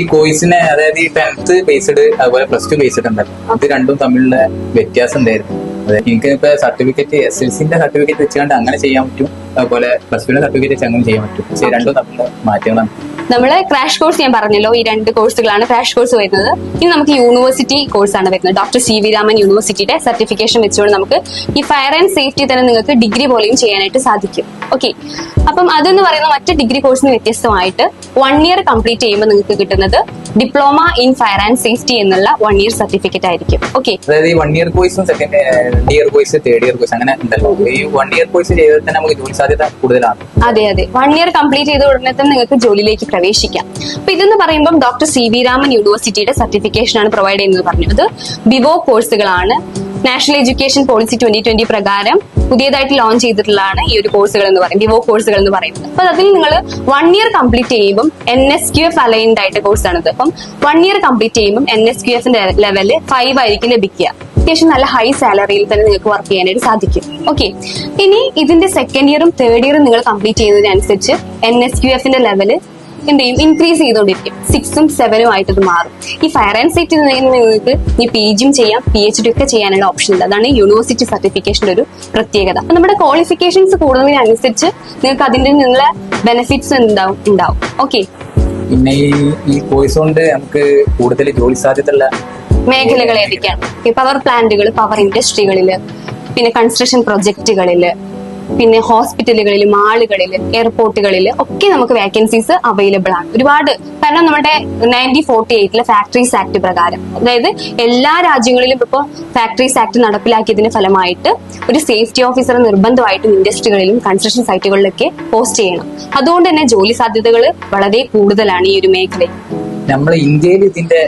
ഈ കോഴ്സിനെ അതായത് ഈ ടെൻത്ത് ബേസ്ഡ് അതുപോലെ പ്ലസ് ടു ബേസ്ഡ് ഉണ്ടല്ലോ. ഇത് രണ്ടും തമ്മിലുള്ള വ്യത്യാസം ഉണ്ടായിരുന്നു എനിക്ക് ഇപ്പൊ സർട്ടിഫിക്കറ്റ് എസ് എൽ സിന്റെ സർട്ടിഫിക്കറ്റ് വെച്ചുകൊണ്ട് അങ്ങനെ ചെയ്യാൻ പറ്റും. അതുപോലെ പ്ലസ് ടുവിന്റെ സർട്ടിഫിക്കറ്റ് വെച്ച് അങ്ങനെ ചെയ്യാൻ പറ്റും. പക്ഷേ രണ്ടും തമ്മിലുള്ള മാറ്റങ്ങളാണ് നമ്മൾ ക്രാഷ് കോഴ്സ് ഞാൻ പറഞ്ഞല്ലോ ഈ രണ്ട് കോഴ്സുകളാണ് ക്രാഷ് കോഴ്സ് വരുന്നത്. ഇനി നമുക്ക് യൂണിവേഴ്സിറ്റി കോഴ്സ് ആണ് വരുന്നത്. ഡോക്ടർ സി വി രാമൻ യൂണിവേഴ്സിറ്റിയുടെ സർട്ടിഫിക്കേഷൻ വെച്ചുകൊണ്ട് നമുക്ക് ഈ ഫയർ ആൻഡ് സേഫ്റ്റി തന്നെ നിങ്ങൾക്ക് ഡിഗ്രി പോലെയും ചെയ്യാനായിട്ട് സാധിക്കും. ഓക്കെ അപ്പം അതെന്ന് പറയുന്ന മറ്റ് ഡിഗ്രി കോഴ്സിന് വ്യത്യസ്തമായിട്ട് വൺ ഇയർ കംപ്ലീറ്റ് ചെയ്യുമ്പോൾ നിങ്ങൾക്ക് കിട്ടുന്നത് diploma in fire and safety എന്നുള്ള വൺ ഇയർ സർട്ടിഫിക്കറ്റ് ആയിരിക്കും. ഓക്കെ അതായത് ഈ വൺ ഇയർ കോഴ്സും second year course third year course അങ്ങനെ ഉണ്ടല്ലോ. ഈ വൺ ഇയർ കോഴ്സ് ചെയ്താൽ തന്നെ നമുക്ക് ജോലി സാധ്യത കൂടുതലാണ്. അതെ അതെ. വൺ ഇയർ കംപ്ലീറ്റ് ചെയ്ത ഉടനെ തന്നെ നിങ്ങൾക്ക് ജോലിയിലേക്ക് പ്രവേശിക്കാം. അപ്പൊ ഇതെന്ന് പറയുമ്പോൾ ഡോക്ടർ സി വി രാമൻ യൂണിവേഴ്സിറ്റിയുടെ സർട്ടിഫിക്കേഷൻ ആണ് പ്രൊവൈഡ് ചെയ്യുന്നത് പറഞ്ഞത്. ബിവോ കോഴ്സുകളാണ് national education policy twenty twenty പ്രകാരം പുതിയതായിട്ട് ലോഞ്ച് ചെയ്തിട്ടുള്ളതാണ് ഈ ഒരു കോഴ്സുകൾ എന്ന് പറയുന്നത് ഡിവോ കോഴ്സുകൾ എന്ന് പറയുന്നത്. അപ്പൊ അതിൽ നിങ്ങൾ വൺ ഇയർ കംപ്ലീറ്റ് ചെയ്യുമ്പോൾ N S Q F aligned ആയിട്ട് കോഴ്സാണിത് അപ്പം വൺ ഇയർ കംപ്ലീറ്റ് ചെയ്യുമ്പോൾ എൻ എസ് ക്യു എഫിന്റെ ലെവൽ ഫൈവ് ആയിരിക്കും ലഭിക്കുക അത്യാവശ്യം നല്ല ഹൈ സാലറിയിൽ തന്നെ നിങ്ങൾക്ക് വർക്ക് ചെയ്യാനായിട്ട് സാധിക്കും. ഓക്കെ ഇനി ഇതിന്റെ സെക്കൻഡ് ഇയറും തേർഡ് ഇയറും നിങ്ങൾ കംപ്ലീറ്റ് ചെയ്യുന്നതിനനുസരിച്ച് എൻ എസ് ക്യു എഫിന്റെ ലെവൽ എന്ത് ചെയ്യും ഇൻക്രീസ് ചെയ്തുകൊണ്ടിരിക്കും സിക്സും സെവനും ആയിട്ട് ഇത് മാറും. ഈ ഫയർ ആൻഡ് സേഫ്റ്റി നിങ്ങൾക്ക് ഈ പി ജിയും ചെയ്യാം പി എച്ച് ഡി ഒക്കെ ചെയ്യാനുള്ള ഓപ്ഷൻ ഉണ്ട്. അതാണ് യൂണിവേഴ്സിറ്റി സർട്ടിഫിക്കേഷന്റെ ഒരു പ്രത്യേകത. അപ്പൊ നമ്മുടെ ക്വാളിഫിക്കേഷൻസ് കൂടുന്നതിനനുസരിച്ച് നിങ്ങൾക്ക് അതിന്റെ നിന്നുള്ള ബെനിഫിറ്റ്സ് ഉണ്ടാവും ഉണ്ടാവും. ഓക്കെ പിന്നെ ഈ ഈ കോഴ്സ് കൊണ്ട് നമുക്ക് കൂടുതൽ ജോലി സാധ്യതയുള്ള മേഖലകൾ ഏതൊക്കെയാണ്? പവർ പ്ലാന്റുകൾ പവർ ഇൻഡസ്ട്രികളിൽ പിന്നെ കൺസ്ട്രക്ഷൻ പ്രൊജക്ടുകളിൽ പിന്നെ ഹോസ്പിറ്റലുകളിലും മാളുകളിൽ എയർപോർട്ടുകളിൽ ഒക്കെ നമുക്ക് വേക്കൻസീസ് അവൈലബിൾ ആണ്. ഒരുപാട് കാരണം നമ്മുടെ നയന്റീൻ ഫോർട്ടി എയ്റ്റിലെ ഫാക്ടറീസ് ആക്ട് പ്രകാരം. അതായത് എല്ലാ രാജ്യങ്ങളിലും ഇപ്പോൾ ഫാക്ടറീസ് ആക്ട് നടപ്പിലാക്കിയതിന് ഫലമായിട്ട് ഒരു സേഫ്റ്റി ഓഫീസർ നിർബന്ധമായിട്ടും ഇൻഡസ്ട്രികളിലും കൺസ്ട്രക്ഷൻ സൈറ്റുകളിലൊക്കെ പോസ്റ്റ് ചെയ്യണം. അതുകൊണ്ട് തന്നെ ജോലി സാധ്യതകൾ വളരെ കൂടുതലാണ് ഈ ഒരു മേഖലയിൽ. നമ്മൾ ഇന്ത്യയിൽ ഇതിന്റെ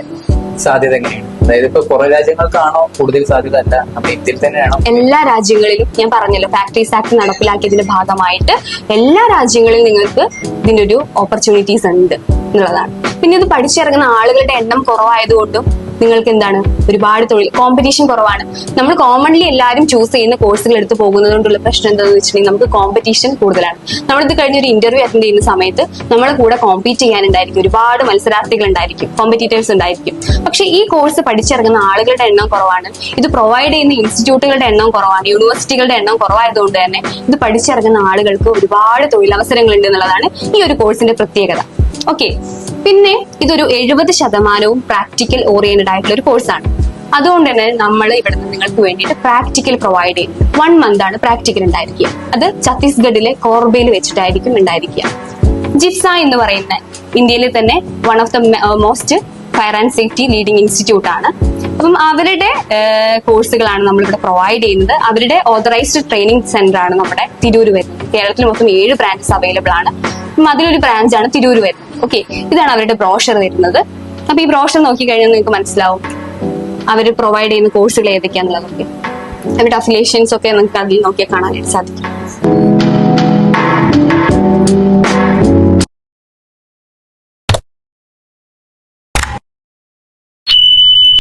സാധ്യത എങ്ങനെയാണ്? അതായത് ഇപ്പൊ കുറെ രാജ്യങ്ങൾക്കാണോ കൂടുതൽ സാധ്യത അല്ല നമ്മുടെ ഇന്ത്യയിൽ തന്നെയാണോ എല്ലാ രാജ്യങ്ങളിലും ഞാൻ പറഞ്ഞല്ലോ ഫാക്ടറീസ് ആക്ട് നടപ്പിലാക്കിയതിന്റെ ഭാഗമായിട്ട് എല്ലാ രാജ്യങ്ങളിലും നിങ്ങൾക്ക് ഇതിന്റെ ഒരു ഓപ്പർച്യൂണിറ്റീസ് ഉണ്ട് എന്നുള്ളതാണ്. പിന്നെ ഇത് പഠിച്ചിറങ്ങുന്ന ആളുകളുടെ എണ്ണം കുറവായതുകൊണ്ടും നിങ്ങൾക്ക് എന്താണ്? ഒരുപാട് തൊഴിൽ കോമ്പറ്റീഷൻ കുറവാണ്. നമ്മൾ കോമൺലി എല്ലാവരും ചൂസ് ചെയ്യുന്ന കോഴ്സുകൾ എടുത്ത് പോകുന്നത് കൊണ്ടുള്ള പ്രശ്നം എന്താണെന്ന് വെച്ചിട്ടുണ്ടെങ്കിൽ നമുക്ക് കോമ്പറ്റീഷൻ കൂടുതലാണ്. നമ്മളിത് കഴിഞ്ഞ ഒരു ഇന്റർവ്യൂ അറ്റൻഡ് ചെയ്യുന്ന സമയത്ത് നമ്മളെ കൂടെ കോമ്പീറ്റ് ചെയ്യാനുണ്ടായിരിക്കും. ഒരുപാട് മത്സരാർത്ഥികൾ ഉണ്ടായിരിക്കും. കോമ്പറ്റീറ്റേഴ്സ് ഉണ്ടായിരിക്കും. പക്ഷേ ഈ കോഴ്സ് പഠിച്ചിറങ്ങുന്ന ആളുകളുടെ എണ്ണം കുറവാണ്. ഇത് പ്രൊവൈഡ് ചെയ്യുന്ന ഇൻസ്റ്റിറ്റ്യൂട്ടുകളുടെ എണ്ണം കുറവാണ്. യൂണിവേഴ്സിറ്റികളുടെ എണ്ണം കുറവായതുകൊണ്ട് തന്നെ ഇത് പഠിച്ചിറങ്ങുന്ന ആളുകൾക്ക് ഒരുപാട് തൊഴിലവസരങ്ങൾ ഉണ്ട് എന്നുള്ളതാണ് ഈ ഒരു കോഴ്സിന്റെ പ്രത്യേകത. ഓക്കെ പിന്നെ ഇതൊരു എഴുപത് ശതമാനവും പ്രാക്ടിക്കൽ ഓറിയന്റഡ് ആയിട്ടുള്ള ഒരു കോഴ്സാണ് അതുകൊണ്ട് തന്നെ നമ്മൾ ഇവിടെ നിന്ന് നിങ്ങൾക്ക് വേണ്ടിയിട്ട് പ്രാക്ടിക്കൽ പ്രൊവൈഡ് ചെയ്യും. വൺ മന്ത് ആണ് പ്രാക്ടിക്കൽ ഉണ്ടായിരിക്കുക. അത് ഛത്തീസ്ഗഡിലെ കോർബയിൽ വെച്ചിട്ടായിരിക്കും ഉണ്ടായിരിക്കുക. ജിപ്സ എന്ന് പറയുന്ന ഇന്ത്യയിലെ തന്നെ one of the most fire and safety leading institute ആണ്. അപ്പം അവരുടെ കോഴ്സുകളാണ് നമ്മളിവിടെ പ്രൊവൈഡ് ചെയ്യുന്നത്. അവരുടെ ഓതറൈസ്ഡ് ട്രെയിനിങ് സെന്റർ ആണ് നമ്മുടെ തിരൂർ വരുന്നത്. കേരളത്തിൽ മൊത്തം ഏഴ് ബ്രാഞ്ചസ് അവൈലബിൾ ആണ്. അപ്പം അതിലൊരു ബ്രാഞ്ചാണ് തിരൂർ വരുന്നത്. ഓക്കെ ഇതാണ് അവരുടെ ബ്രോഷർ വരുന്നത്. അപ്പൊ ഈ ബ്രോഷർ നോക്കി കഴിഞ്ഞാൽ നിങ്ങൾക്ക് മനസ്സിലാവും. അവർ പ്രൊവൈഡ് ചെയ്യുന്ന കോഴ്സുകൾ ഏതൊക്കെയാണെന്നുള്ളതൊക്കെ അവരുടെ അഫിലേഷൻസ് ഒക്കെ നിങ്ങൾക്ക് അതിൽ നോക്കിയാൽ കാണാനായിട്ട് സാധിക്കും.